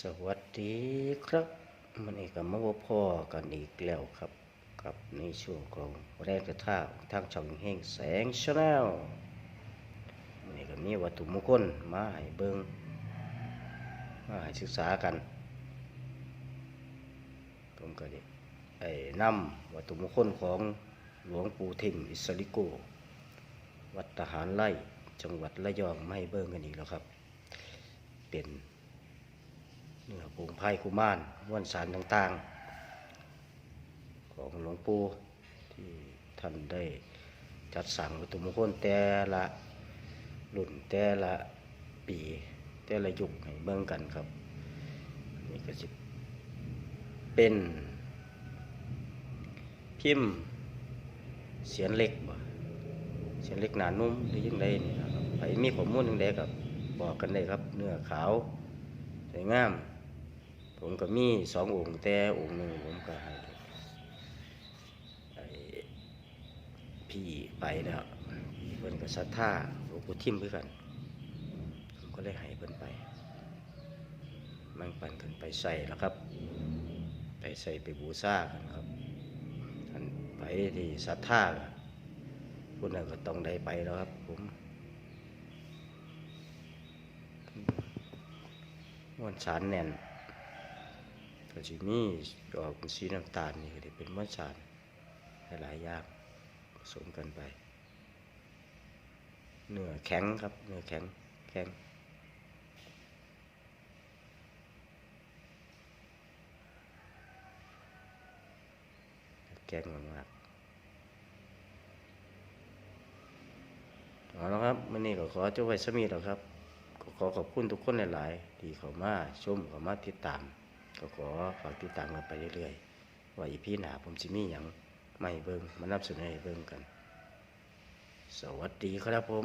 สวัสดีครับมันเอกมาว่าพ่อกันอีกแล้วครับ กับในช่วงของแรงกระท่าทางช่องแห่งแสงชาแนลมันเอกมีวัตถุมงคลมาให้เบิงมาให้ศึกษากัน ผมก็ได้ไอ้นำวัตถุมงคลของหลวงปู่ทิมอิสริโก วัดทหารไล่จังหวัดระยองไมาให้เบิ่งกันอีกแล้วครับ เป็น ผงไพ่กุมารม้วนสารต่างๆ ของหลวงปู่ที่ท่านได้จัดสั่งวัตถุมงคลแต่ละรุ่นแต่ละปีแต่ละยุคให้เบิ่งกันครับนี่ก็สิเป็นพิมพ์เสียนเล็กบ่เสียนเล็กหนานุ่มหรือยังไงนี่ครับไปมีข้อมูลยังไงกับบอกกันได้ครับ เนื้อขาวสวยงาม ผมก็มีสององค์แต่องค์หนึ่งผมก็ให้พี่ไปแล้วพี่เพิ่นก็ศรัทธาหลวงปู่ทิมคือกัน ผมก็เลยให้เพิ่นไปมันปั่นกันไปใส่แล้วครับ ไปใส่ไปบูชากันครับท่านไปที่ศรัทธาก็ผู้นั้นก็ต้องได้ไปแล้วครับผมม้วนสารแน่น ก็จะมีดอกเป็นสีน้ำตาลนี่ก็ได้เป็นม้วนสารหลายอย่างผสมกันไป เนื้อแข็งครับ เนื้อแข็งแข็งแกงมากเอาละครับวันนี้ก็ขอจบไว้สมีแล้วครับ ขอขอบคุณทุกคนหลาย ๆ ที่เขามาชมเขามาติดตาม ก็ขอฝากติดตามกันไปเรื่อยๆ ว่าอีพี่หนาผมจิมีอย่างไม่เบิ่งมานับสนอให้เบิ่งกัน สวัสดีครับผม